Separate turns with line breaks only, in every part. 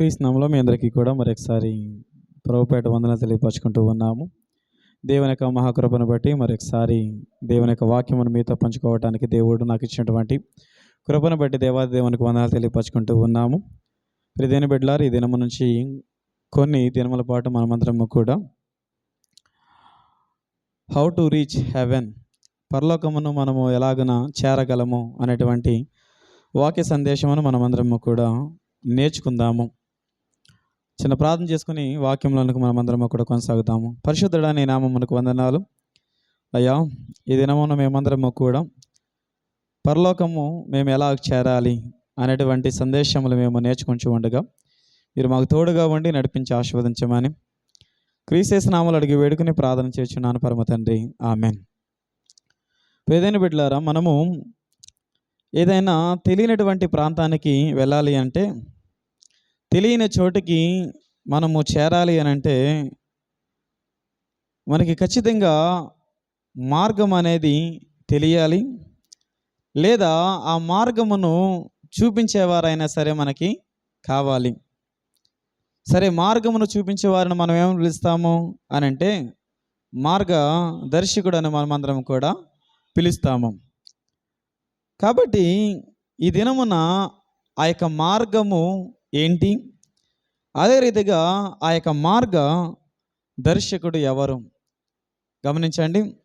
క్రీస్తునామలో మీ అందరికీ కూడా మరొకసారి ప్రభుపేట వందన తెలియపరచుకుంటూ ఉన్నాము. దేవుని యొక్క మహాకృపను బట్టి మరొకసారి దేవుని యొక్క వాక్యమును మీతో పంచుకోవడానికి దేవుడు నాకు ఇచ్చినటువంటి కృపను బట్టి దేవాది దేవునికి వందనాలు తెలియపరచుకుంటూ ఉన్నాము. ప్రతిదిన బిడ్డలారు ఈ దినము నుంచి కొన్ని దినముల పాటు మనమందరము కూడా హౌ టు రీచ్ హెవెన్ పరలోకమును మనము ఎలాగన చేరగలము అనేటువంటి వాక్య సందేశమును మనమందరము కూడా నేర్చుకుందాము. చిన్న ప్రార్థన చేసుకుని వాక్యంలోనికి మనమందరము కూడా కొనసాగుతాము. పరిశుద్ధుడా నీ నామమునకు వందనాలు. అయ్యా ఈ దినమున మేమందరము కూడా పరలోకము మేము ఎలా చేరాలి అనేటువంటి సందేశములు మేము నేర్చుకుంటూ ఉండగా మీరు మాకు తోడుగా ఉండి నడిపించి ఆశీర్వదించమని క్రీసేస్ నామలు అడిగి వేడుకుని ప్రార్థన చేస్తున్నాను పరమ తండ్రి. ఆమెన్. పేదైన బిడ్డలారా మనము ఏదైనా తెలియనటువంటి ప్రాంతానికి వెళ్ళాలి అంటే తెలియని చోటికి మనము చేరాలి అని అంటే మనకి ఖచ్చితంగా మార్గం అనేది తెలియాలి. లేదా ఆ మార్గమును చూపించేవారైనా సరే మనకి కావాలి. సరే మార్గమును చూపించేవారిని మనం ఏమని పిలుస్తాము అని అంటే మార్గ దర్శకుడు అని మనమందరం కూడా పిలుస్తాము. కాబట్టి ఈ దినమున ఆ యొక్క మార్గము ఏంటి? అదే రీతిగా ఆ యొక్క మార్గ దర్శకుడు ఎవరు? గమనించండి.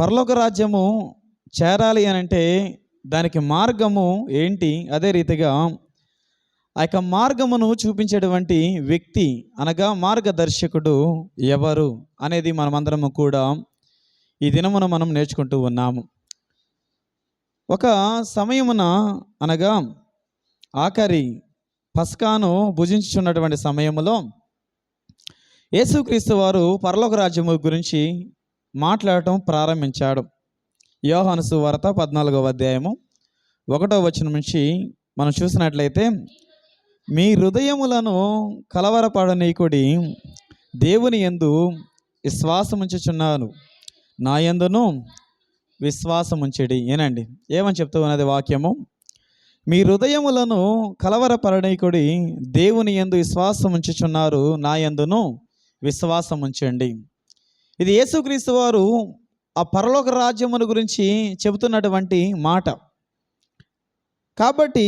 పరలోక రాజ్యము చేరాలి అని అంటే దానికి మార్గము ఏంటి? అదే రీతిగా ఆ యొక్క మార్గమును చూపించేటువంటి వ్యక్తి అనగా మార్గదర్శకుడు ఎవరు అనేది మనమందరము కూడా ఈ దినమున మనం నేర్చుకుంటూ ఉన్నాము. ఒక సమయమున అనగా ఆఖరి పస్కాను భుజించుచున్నటువంటి సమయంలో యేసుక్రీస్తు వారు పరలోక రాజ్యము గురించి మాట్లాడటం ప్రారంభించాడు. యోహాను సువార్త పద్నాలుగవ అధ్యాయము ఒకటో వచనం నుంచి మనం చూసినట్లయితే మీ హృదయములను కలవరపడనీకుడి దేవుని ఎందు విశ్వాసముంచుచున్నాను. నా ఎందును విశ్వాసముంచడి. ఏనండి ఏమని చెప్తూ ఉన్నది వాక్యము? మీ హృదయములను కలవరపరణీకుడి దేవుని ఎందు విశ్వాసం ఉంచుచున్నారు నా యందును విశ్వాసం ఉంచండి. ఇది యేసుక్రీస్తు వారు ఆ పరలోక రాజ్యమును గురించి చెబుతున్నటువంటి మాట. కాబట్టి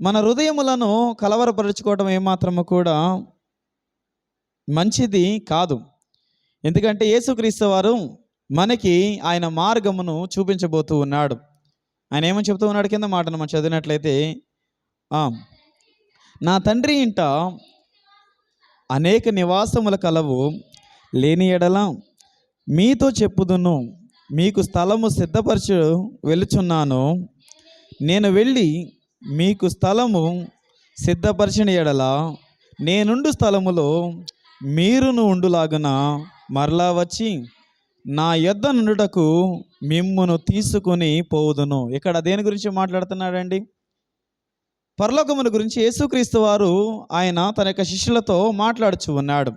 మన హృదయములను కలవరపరుచుకోవడం ఏమాత్రము కూడా మంచిది కాదు. ఎందుకంటే యేసుక్రీస్తు వారు మనకి ఆయన మార్గమును చూపించబోతూ ఉన్నాడు. ఆయన ఏమని చెప్తూ ఉన్నాడు కింద మాటను మనం చదివినట్లయితే? నా తండ్రి ఇంట అనేక నివాసముల కలవు లేని ఎడల మీతో చెప్పుదును మీకు స్థలము సిద్ధపరచు వెళ్ళుచున్నాను నేను వెళ్ళి మీకు స్థలము సిద్ధపరిచిన ఎడల నేనుండు స్థలములో మీరును ఉండులాగున మరలా వచ్చి నా యొద్ద నుండుటకు మిమ్మును తీసుకుని పోవుదును. ఇక్కడ దేని గురించి మాట్లాడుతున్నాడండి? పరలోకముల గురించి యేసుక్రీస్తు వారు ఆయన తన యొక్క శిష్యులతో మాట్లాడుచు ఉన్నాడు.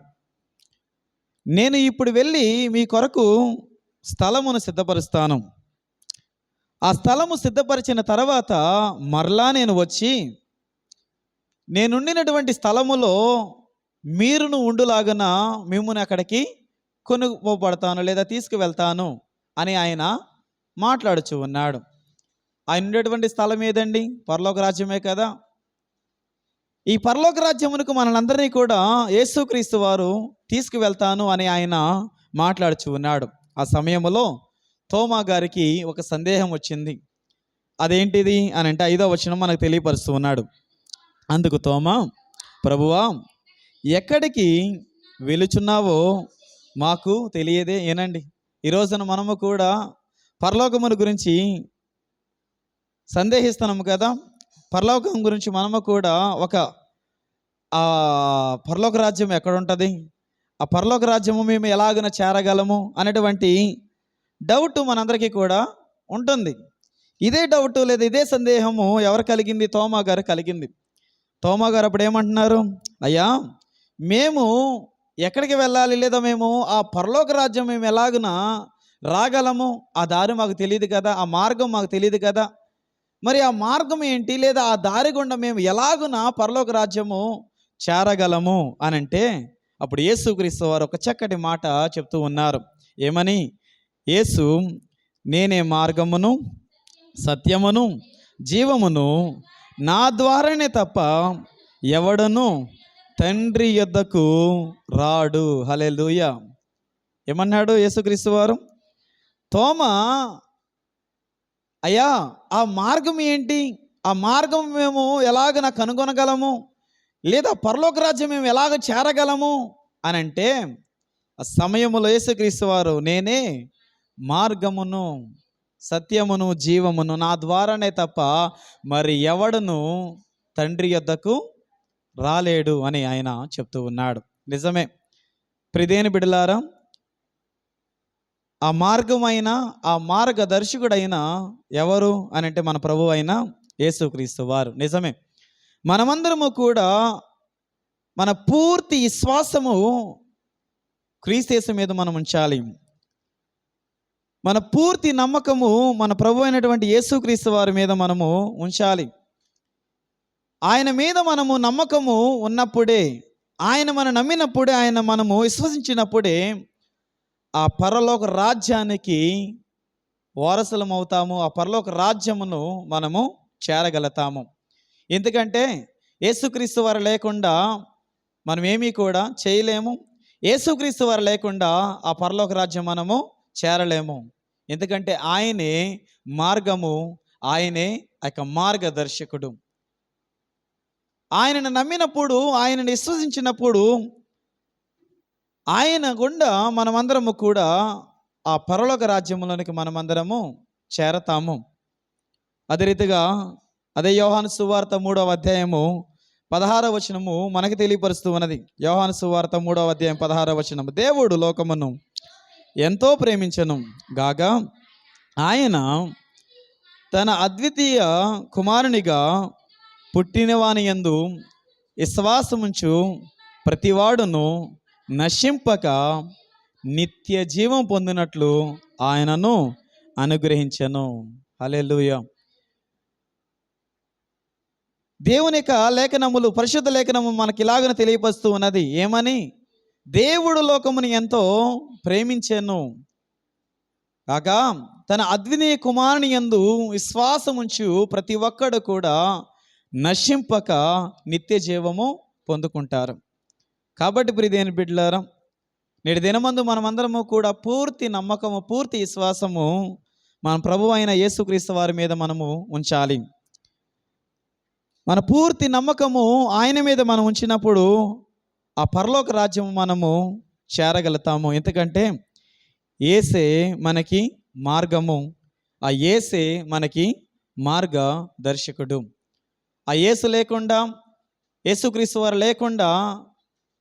నేను ఇప్పుడు వెళ్ళి మీ కొరకు స్థలమును సిద్ధపరుస్తాను. ఆ స్థలము సిద్ధపరిచిన తర్వాత మరలా నేను వచ్చి నేనుండినటువంటి స్థలములో మీరును ఉండులాగన మిమ్మల్ని అక్కడికి కొనుగోబడతాను లేదా తీసుకువెళ్తాను అని ఆయన మాట్లాడుచు ఉన్నాడు. ఆయన ఉండేటువంటి స్థలం ఏదండి? పరలోక రాజ్యమే కదా. ఈ పరలోక రాజ్యమునకు మనందరినీ కూడా యేసుక్రీస్తు వారు తీసుకువెళ్తాను అని ఆయన మాట్లాడుచు ఉన్నాడు. ఆ సమయంలో తోమా గారికి ఒక సందేహం వచ్చింది. అదేంటిది అని అంటే ఐదో వచనం మనకు తెలియపరుస్తూ ఉన్నాడు. అందుకు తోమా ప్రభువా ఎక్కడికి వెలుచున్నావో మాకు తెలియదే. ఏనండి? ఈ రోజున మనము కూడా పరలోకమును గురించి సందేహిస్తున్నాము కదా? పరలోకం గురించి మనము కూడా ఒక ఆ పరలోక రాజ్యం ఎక్కడ ఉంటుంది ఆ పరలోక రాజ్యము మేము ఎలాగన చేరగలము? అనేటువంటి డౌట్ మనందరికీ కూడా ఉంటుంది. ఇదే డౌట్ లేదా ఇదే సందేహము ఎవరు కలిగింది? తోమా గారు కలిగింది. తోమా గారు అప్పుడు ఏమంటున్నారు? అయ్యా మేము ఎక్కడికి వెళ్ళాలి లేదా మేము? ఆ పరలోక రాజ్యం మేము ఎలాగున? రాగలము? ఆ దారి మాకు తెలియదు కదా? ఆ మార్గం మాకు తెలియదు కదా? మరి ఆ మార్గం ఏంటి? లేదా ఆ దారి గుండా మేము ఎలాగున పరలోక రాజ్యము చేరగలము? అని అంటే అప్పుడు యేసుక్రీస్తు వారు ఒక చక్కటి మాట చెప్తూ ఉన్నారు. ఏమని? యేసు నేనే మార్గమును సత్యమును జీవమును నా ద్వారానే తప్ప ఎవడను తండ్రి యొద్దకు రాడు. హలెలూయ ఏమన్నాడు యేసుక్రీస్తు వారు? తోమ అయ్యా ఆ మార్గం ఏంటి? ఆ మార్గం మేము ఎలాగ నాకు కనుగొనగలము? లేదా పరలోక రాజ్యం మేము ఎలాగ చేరగలము? అని అంటే ఆ సమయములో యేసుక్రీస్తు వారు నేనే మార్గమును సత్యమును జీవమును నా ద్వారానే తప్ప మరి ఎవడను తండ్రి యొద్దకు రాలేడు అని ఆయన చెప్తూ ఉన్నాడు. నిజమే. ప్రిదేని బిడలారా ఆ మార్గమైన ఆ మార్గదర్శకుడైన ఎవరు అని అంటే మన ప్రభు అయిన యేసుక్రీస్తు వారు. నిజమే. మనమందరము కూడా మన పూర్తి విశ్వాసము క్రీస్తేసు మీద మనం ఉంచాలి. మన పూర్తి నమ్మకము మన ప్రభు అయినటువంటి యేసుక్రీస్తు వారి మీద మనము ఉంచాలి. ఆయన మీద మనము నమ్మకము ఉన్నప్పుడే ఆయన మనం నమ్మినప్పుడే ఆయన మనము విశ్వసించినప్పుడే ఆ పరలోక రాజ్యానికి వారసులం అవుతాము. ఆ పరలోక రాజ్యమును మనము చేరగలుగుతాము ఎందుకంటే యేసుక్రీస్తు వారు లేకుండా మనం ఏమీ కూడా చేయలేము. యేసుక్రీస్తు వారు లేకుండా ఆ పరలోక రాజ్యం మనము చేరలేము. ఎందుకంటే ఆయనే మార్గము ఆయనే ఆ యొక్క మార్గదర్శకుడు. ఆయనను నమ్మినప్పుడు ఆయనను విశ్వసించినప్పుడు ఆయన గుండా మనమందరము కూడా ఆ పరలోక రాజ్యంలోనికి మనమందరము చేరతాము. అదే రీతిగా అదే యోహాను సువార్త మూడవ అధ్యాయము పదహారవ వచనము మనకి తెలియపరుస్తూ ఉన్నది. యోహాను సువార్త మూడవ అధ్యాయం పదహారవ వచనము. దేవుడు లోకమును ఎంతో ప్రేమించను గాగా ఆయన తన అద్వితీయ కుమారునిగా పుట్టినవాని యందు విశ్వాసముంచు ప్రతివాడును నశింపక నిత్య జీవం పొందినట్లు ఆయనను అనుగ్రహించను. హల్లెలూయ. దేవుని యొక్క లేఖనములు పరిశుద్ధ లేఖనము మనకి ఇలాగన తెలియపరుస్తూ ఉన్నది ఏమని? దేవుడు లోకముని ఎంతో ప్రేమించాను. కాగా తన అద్వినీయ కుమారుని యందు విశ్వాసముంచు ప్రతి ఒక్కడు కూడా నశింపక నిత్య జీవము పొందుకుంటారు. కాబట్టి ప్రియదేని బిడ్డలారా నేటి దినమందు మనమందరము కూడా పూర్తి నమ్మకము పూర్తి విశ్వాసము మన ప్రభు అయిన యేసుక్రీస్తు వారి మీద మనము ఉంచాలి. మన పూర్తి నమ్మకము ఆయన మీద మనం ఉంచినప్పుడు ఆ పరలోక రాజ్యం మనము చేరగలుగుతాము. ఎందుకంటే ఏసే మనకి మార్గము ఆ ఏసే మనకి మార్గదర్శకుడు. ఆ యేసు లేకుండా యేసుక్రీస్తు వారు లేకుండా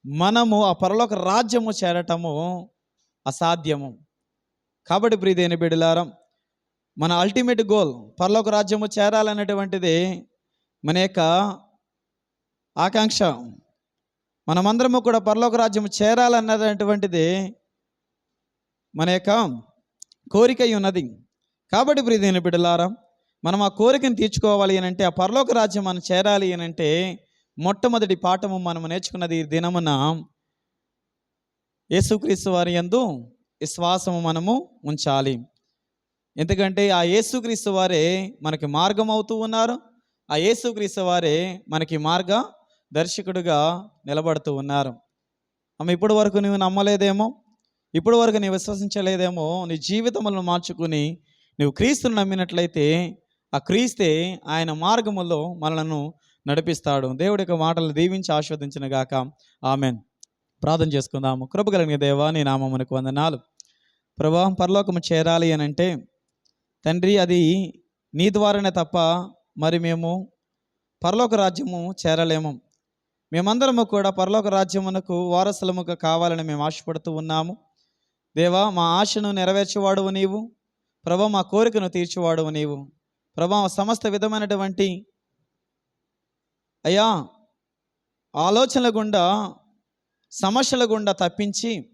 మనము ఆ పరలోక రాజ్యము చేరటము అసాధ్యము. కాబట్టి ప్రీదేని బిడ్డలారా మన అల్టిమేట్ గోల్ పరలోక రాజ్యము చేరాలనేటువంటిది మన యొక్క ఆకాంక్ష. మనమందరము కూడా పరలోక రాజ్యము చేరాలన్నటువంటిది మన యొక్క కోరిక ఉన్నది. కాబట్టి ప్రియదేని బిడ్డలారా మనం ఆ కోరికను తీర్చుకోవాలి అని అంటే ఆ పరలోక రాజ్యం మనం చేరాలి అని అంటే మొట్టమొదటి పాఠము మనం నేర్చుకున్నది ఈ దినమున యేసుక్రీస్తు వారి యందు విశ్వాసము మనము ఉంచాలి. ఎందుకంటే ఆ యేసుక్రీస్తు వారే మనకి మార్గం అవుతూ ఉన్నారు. ఆ యేసుక్రీస్తు వారే మనకి మార్గ దర్శకుడుగా నిలబడుతూ ఉన్నారు. ఆమె ఇప్పటి వరకు నువ్వు నమ్మలేదేమో? ఇప్పటి వరకు నీవు విశ్వసించలేదేమో? నీ జీవితములను మార్చుకుని నువ్వు క్రీస్తును నమ్మినట్లయితే ఆ క్రీస్తే ఆయన మార్గములో మనలను నడిపిస్తాడు. దేవుడి యొక్క మాటలు దీవించి ఆస్వాదించిన గాక. ఆమెన్. ప్రార్థన చేసుకుందాము. కృపగలిగిన దేవా నీ నామమునకు వందనాలు. ప్రభా పరలోకము చేరాలి అని అంటే తండ్రి అది నీ ద్వారానే తప్ప మరి మేము పరలోక రాజ్యము చేరలేము. మేమందరము కూడా పరలోక రాజ్యమునకు వారసులముగా కావాలని మేము ఆశపడుతూ ఉన్నాము. దేవా మా ఆశను నెరవేర్చేవాడువు నీవు. ప్రభా మా కోరికను తీర్చేవాడువు నీవు. ప్రభా సమస్త విధమైనటువంటి అయ్యా ఆలోచనల గుండా సమస్యల గుండా తప్పించి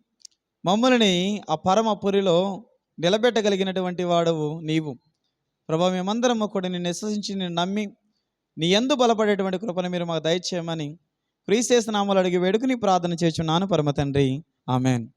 మమ్మల్ని ఆ పరమ పురిలో నిలబెట్టగలిగినటువంటి వాడవు నీవు. ప్రభా మేమందరము కూడా నిన్ను విశ్వసించి నిన్ను నమ్మి నీ ఎందు బలపడేటువంటి కృపను మీరు మాకు దయచేయమని క్రీస్తేసు నామలు అడిగి వేడుకుని ప్రార్థన చేస్తున్నాను పరమ తండ్రి. ఆమెన్.